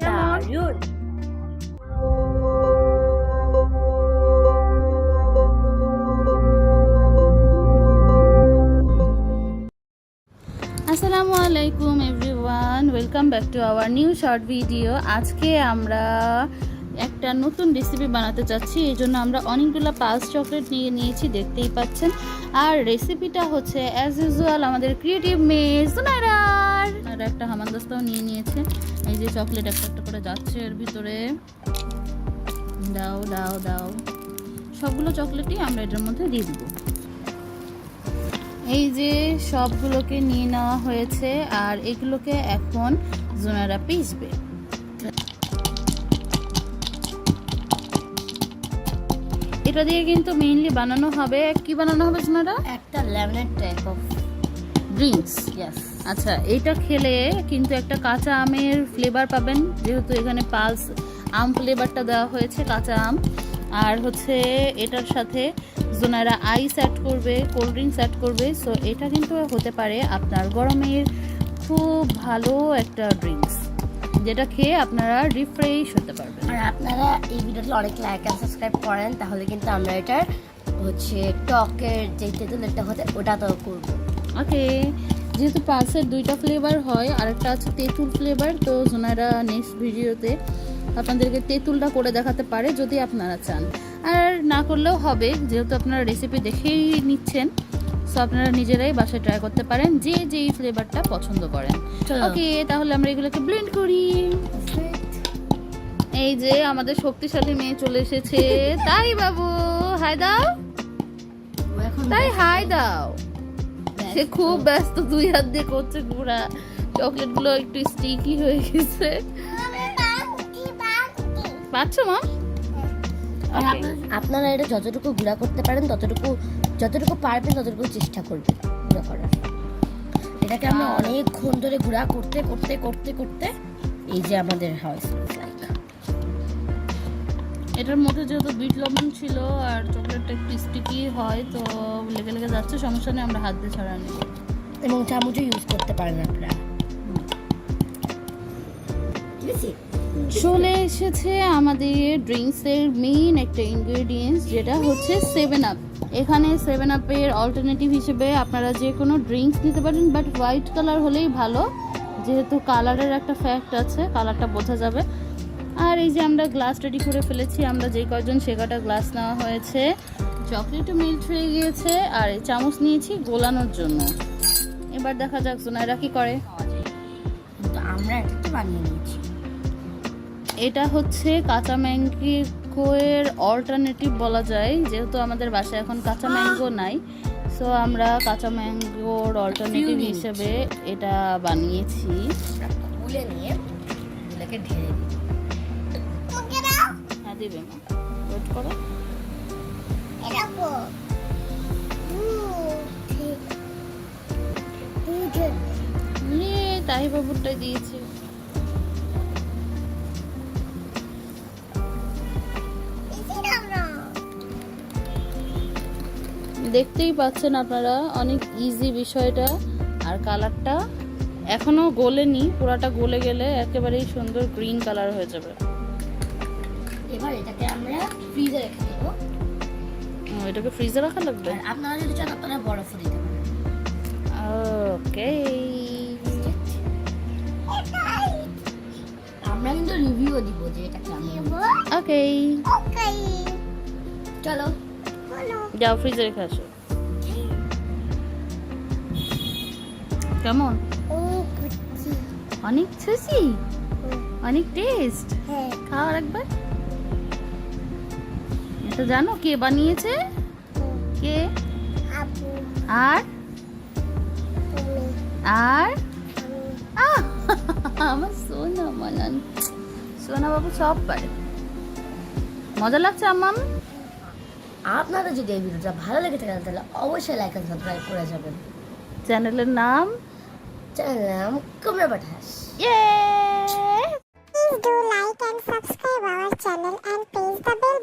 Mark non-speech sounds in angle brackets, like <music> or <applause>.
দারুণ। আসসালামু আলাইকুম everyone welcome back to our new short video আজকে আমরা একটা নতুন রেসিপি বানাতে চাচ্ছি, এই জন্য আমরা অনেকগুলো পালস চকলেট নিয়ে নিয়েছি, দেখতেই পাচ্ছেন। আর রেসিপিটা হচ্ছে অ্যাজ ইউজুয়াল আমাদের ক্রিয়েটিভ সুনাইরার আর একটা হামানদাস্তাও নিয়ে নিয়েছে। এই যে চকলেট একটা একটা করে যাচ্ছে এর ভিতরে। দাও দাও দাও। সবগুলো চকলেটই আমরা এটার মধ্যে দিয়ে দিব। এই যে সবগুলোকে নিয়ে নেওয়া হয়েছে, আর এগুলোকে এখন জোনারা পিসবে এটা দিয়ে কিন্তু মেইনলি বানানো হবে কি বানানো হবে জোনারা একটা লেমনের টাইপ অফ ড্রিঙ্কস ইয়েস আচ্ছা এটা খেলে কিন্তু একটা কাঁচা আমের ফ্লেভার পাবেন যেহেতু এখানে পালস আম ফ্লেভারটা দেওয়া হয়েছে কাঁচা আম। আর হচ্ছে এটার সাথে জোনারা আইস অ্যাড করবে কোল্ড ড্রিঙ্কস অ্যাড করবে সো এটা কিন্তু হতে পারে আপনার গরমের খুব ভালো একটা ড্রিঙ্কস যেটা খেয়ে আপনারা রিফ্রেশ হতে পারবেন। আর আপনারা এই ভিডিওটি অনেক লাইক অ্যান্ড সাবস্ক্রাইব করেন তাহলে কিন্তু আমরা এটার হচ্ছে টকের যে তেঁতুলেরটা হতে ওটা তো করব। ওকে যেহেতু পালসের দুইটা ফ্লেভার হয় আরেকটা আছে তেঁতুল ফ্লেভার তো জোনারা নেক্সট ভিডিওতে আপনাদেরকে তেঁতুলটা করে দেখাতে পারে যদি আপনারা চান। আর না করলেও হবে যেহেতু আপনারা রেসিপি দেখেই নিচ্ছেন। সো আপনারা নিজেরাই বাসায় ট্রাই করতে পারেন যে যেই ফ্লেভারটা পছন্দ করেন। ওকে তাহলে আমরা এগুলোকে ব্লেন্ড করি। এই যে আমাদের শক্তিশালী মেয়ে চলে এসেছে। তাই বাবু হাই দাও। তাই হাই দাও। সে খুব ব্যস্ত দুই হাত দিয়ে করছে ঘোরা। চকলেটগুলো একটু স্টিকি হয়ে গেছে। পাচ্ছ মা আপনারা- এটা যতটুকু গুঁড়া করতে পারেন ততটুকু যতটুকু পারবেন ততটুকু চেষ্টা করবেন গুঁড়া করার। এটাকে আমরা অনেকক্ষণ ধরে গুঁড়া করতে করতে করতে করতে এই যে আমাদের হাউস লাইক এটার মধ্যে যেহেতু বিট লবণ ছিল আর চকলেটটা একটু স্টিকি হয় তো লেগে লেগে যাচ্ছে সমস্যা নেই আমরা হাত দিয়ে ছাড়া নেব। এবং চামচও ইউজ করতে পারেন আপনারা। ঠিক আছে? চলে এসেছে আমাদের ড্রিঙ্কসের মেইন একটা ইনগ্রেডিয়েন্টস যেটা হচ্ছে সেভেন আপ এখানে সেভেন আপের অল্টারনেটিভ হিসেবে আপনারা যে কোনো ড্রিঙ্কস নিতে পারেন বাট হোয়াইট কালার হলেই ভালো। যেহেতু কালারের একটা ফ্যাক্ট আছে কালারটা বোঝা যাবে। আর এই যে আমরা গ্লাস রেডি করে ফেলেছি, আমরা যে কয়জন সে কটা গ্লাস নেওয়া হয়েছে। চকলেটও মেল্ট হয়ে গিয়েছে, আর এই চামচ নিয়েছি গোলানোর জন্য। এবার দেখা যাক সোনাইরা কি করে? আমরা একটা বানিয়ে নিয়েছি। এটা হচ্ছে কাঁচা ম্যাঙ্গোয়ের অল্টারনেটিভ বলা যায় যেহেতু আমাদের বাসায় এখন কাঁচা ম্যাঙ্গো নাই। সো আমরা কাঁচা ম্যাঙ্গোর অল্টারনেটিভ হিসেবে এটা বানিয়েছি। নিয়ে ঢেলে হ্যাঁ দেবে মা। ওয়েট করো। তাই বাবুরটা দিয়েছি। দেখতেই পাচ্ছেন আপনারা অনেক ইজি বিষয়টা। আর কালারটা এখনও গলেনি পুরাটা গলে গেলে একেবারেই সুন্দর গ্রিন কালার হয়ে যাবে। এবার এটাকে আমরা ফ্রিজে রেখে দেবো। এটাকে ফ্রিজে রাখা লাগবে? আপনারা যদি চান আপনারা বরফও দিতে পারেন। ওকে আমরা কিন্তু রিভিউও দিব যে এটা কেমন ওকে ওকে চলো। যাও ফ্রিজে রেখে আসো। কেমন? অনেক ছুসি অনেক টেস্ট হ্যাঁ। খাওয়ার একবার। এটা জানো কে বানিয়েছে? কে? আর? আর? <laughs> আমার সোনা মানান সোনা বাবু সব পারে। মজা লাগছে আম্মাম? আপনাদের যদি এই ভিডিওটা ভালো লেগে থাকে তাহলে অবশ্যই লাইক এন্ড সাবস্ক্রাইব করে যাবেন। চ্যানেলের নাম? চ্যানেল নাম কুমড়া বাটাস ইয়ে Please do like and subscribe our channel and press the bell